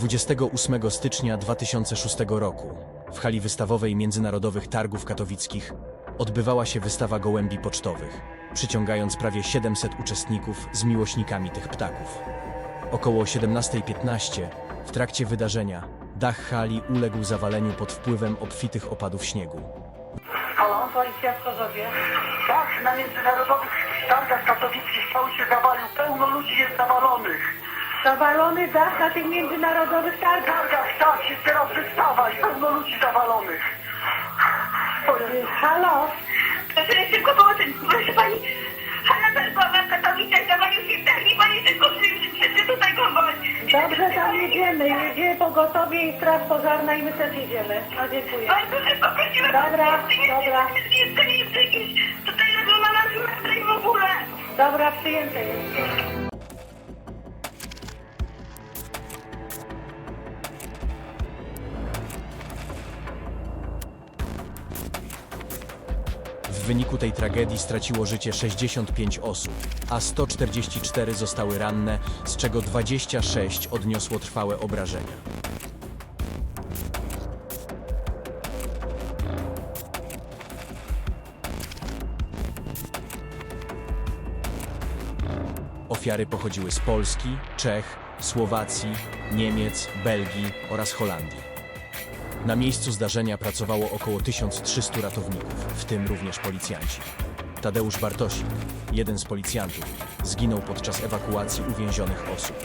28 stycznia 2006 roku w hali wystawowej Międzynarodowych Targów Katowickich odbywała się wystawa gołębi pocztowych, przyciągając prawie 700 uczestników z miłośnikami tych ptaków. Około 17.15 w trakcie wydarzenia dach hali uległ zawaleniu pod wpływem obfitych opadów śniegu. Halo, policja w Chorzowie. Tak, na międzynarodowych targach katowickich cały się zawalił. Pełno ludzi jest zawalonych. Zawalony dach na tych międzynarodowych targach. Targach, tak, jest teraz wystawa i pełno ludzi zawalonych. To jest... Halo, Proszę szybko pomocy, proszę pani. Hanna Targowa w Katowicach zawalił się dach i pani szybko przy- wszyscy tutaj pomóc. dobrze tam jedziemy. Jedzie pogotowie i straż pożarna i my też jedziemy. A dziękuję. Bardzo szybko prosimy. Dobra, dobra. Jest to nie jest jakieś tutaj leżą na nas metry w ogóle. Dobra, przyjęte jest. Wyniku tej tragedii straciło życie 65 osób, a 144 zostały ranne, z czego 26 odniosło trwałe obrażenia. Ofiary pochodziły z Polski, Czech, Słowacji, Niemiec, Belgii oraz Holandii. Na miejscu zdarzenia pracowało około 1300 ratowników, w tym również policjanci. Tadeusz Bartosik, jeden z policjantów, zginął podczas ewakuacji uwięzionych osób.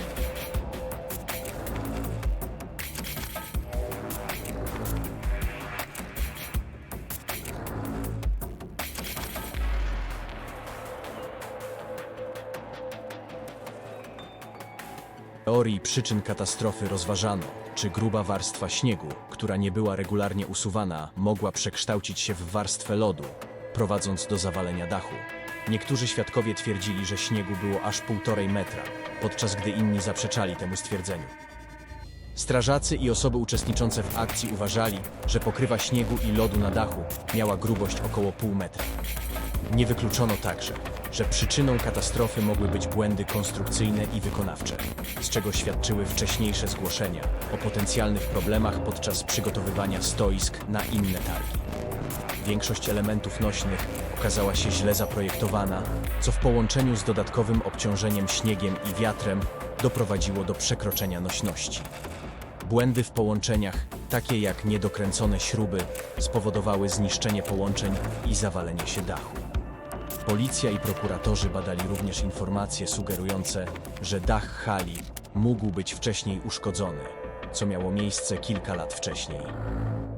Teorii przyczyn katastrofy rozważano, czy gruba warstwa śniegu, która nie była regularnie usuwana, mogła przekształcić się w warstwę lodu, prowadząc do zawalenia dachu. Niektórzy świadkowie twierdzili, że śniegu było aż półtorej metra, podczas gdy inni zaprzeczali temu stwierdzeniu. Strażacy i osoby uczestniczące w akcji uważali, że pokrywa śniegu i lodu na dachu miała grubość około pół metra. Nie wykluczono także, że przyczyną katastrofy mogły być błędy konstrukcyjne i wykonawcze, z czego świadczyły wcześniejsze zgłoszenia o potencjalnych problemach podczas przygotowywania stoisk na inne targi. Większość elementów nośnych okazała się źle zaprojektowana, co w połączeniu z dodatkowym obciążeniem śniegiem i wiatrem doprowadziło do przekroczenia nośności. Błędy w połączeniach, takie jak niedokręcone śruby, spowodowały zniszczenie połączeń i zawalenie się dachu. Policja i prokuratorzy badali również informacje sugerujące, że dach hali mógł być wcześniej uszkodzony, co miało miejsce kilka lat wcześniej.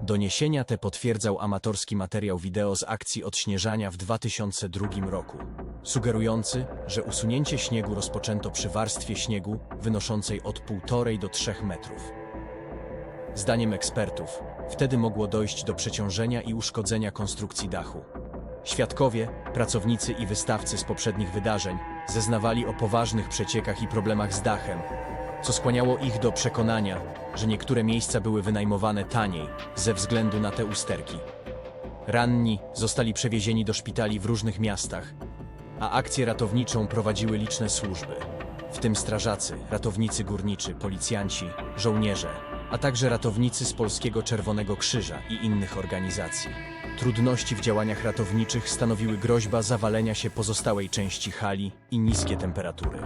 Doniesienia te potwierdzał amatorski materiał wideo z akcji odśnieżania w 2002 roku, sugerujący, że usunięcie śniegu rozpoczęto przy warstwie śniegu wynoszącej od 1,5 do 3 metrów. Zdaniem ekspertów, wtedy mogło dojść do przeciążenia i uszkodzenia konstrukcji dachu. Świadkowie, pracownicy i wystawcy z poprzednich wydarzeń zeznawali o poważnych przeciekach i problemach z dachem, co skłaniało ich do przekonania, że niektóre miejsca były wynajmowane taniej ze względu na te usterki. Ranni zostali przewiezieni do szpitali w różnych miastach, a akcję ratowniczą prowadziły liczne służby, w tym strażacy, ratownicy górniczy, policjanci, żołnierze, a także ratownicy z Polskiego Czerwonego Krzyża i innych organizacji. Trudności w działaniach ratowniczych stanowiły groźba zawalenia się pozostałej części hali i niskie temperatury.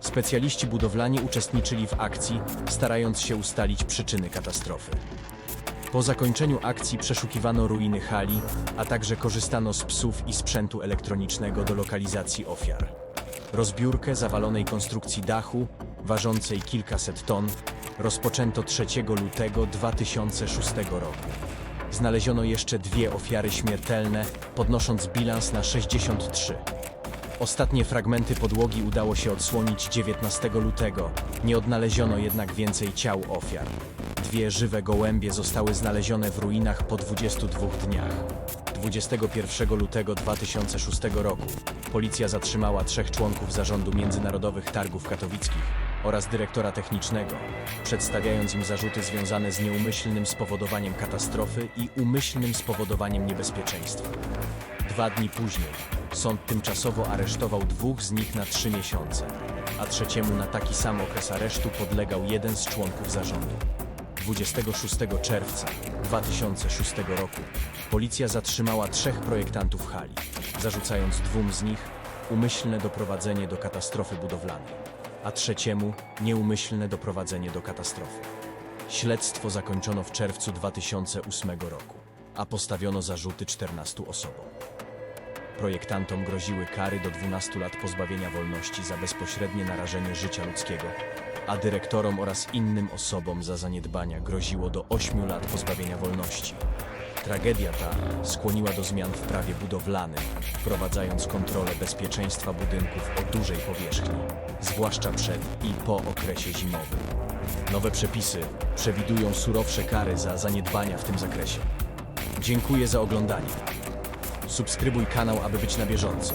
Specjaliści budowlani uczestniczyli w akcji, starając się ustalić przyczyny katastrofy. Po zakończeniu akcji przeszukiwano ruiny hali, a także korzystano z psów i sprzętu elektronicznego do lokalizacji ofiar. Rozbiórkę zawalonej konstrukcji dachu, ważącej kilkaset ton, rozpoczęto 3 lutego 2006 roku. Znaleziono jeszcze dwie ofiary śmiertelne, podnosząc bilans na 63. Ostatnie fragmenty podłogi udało się odsłonić 19 lutego, nie odnaleziono jednak więcej ciał ofiar. Dwie żywe gołębie zostały znalezione w ruinach po 22 dniach. 21 lutego 2006 roku policja zatrzymała trzech członków zarządu Międzynarodowych Targów Katowickich oraz dyrektora technicznego, przedstawiając im zarzuty związane z nieumyślnym spowodowaniem katastrofy i umyślnym spowodowaniem niebezpieczeństwa. Dwa dni później sąd tymczasowo aresztował dwóch z nich na trzy miesiące. a trzeciemu na taki sam okres aresztu podlegał jeden z członków zarządu. 26 czerwca 2006 roku policja zatrzymała trzech projektantów hali, zarzucając dwóm z nich umyślne doprowadzenie do katastrofy budowlanej, a trzeciemu nieumyślne doprowadzenie do katastrofy. Śledztwo zakończono w czerwcu 2008 roku, a postawiono zarzuty 14 osobom. Projektantom groziły kary do 12 lat pozbawienia wolności za bezpośrednie narażenie życia ludzkiego, a dyrektorom oraz innym osobom za zaniedbania groziło do 8 lat pozbawienia wolności. Tragedia ta skłoniła do zmian w prawie budowlanym, wprowadzając kontrolę bezpieczeństwa budynków o dużej powierzchni, zwłaszcza przed i po okresie zimowym. Nowe przepisy przewidują surowsze kary za zaniedbania w tym zakresie. Dziękuję za oglądanie. Subskrybuj kanał, aby być na bieżąco.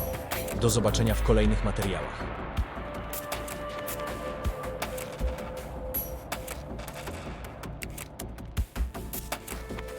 Do zobaczenia w kolejnych materiałach.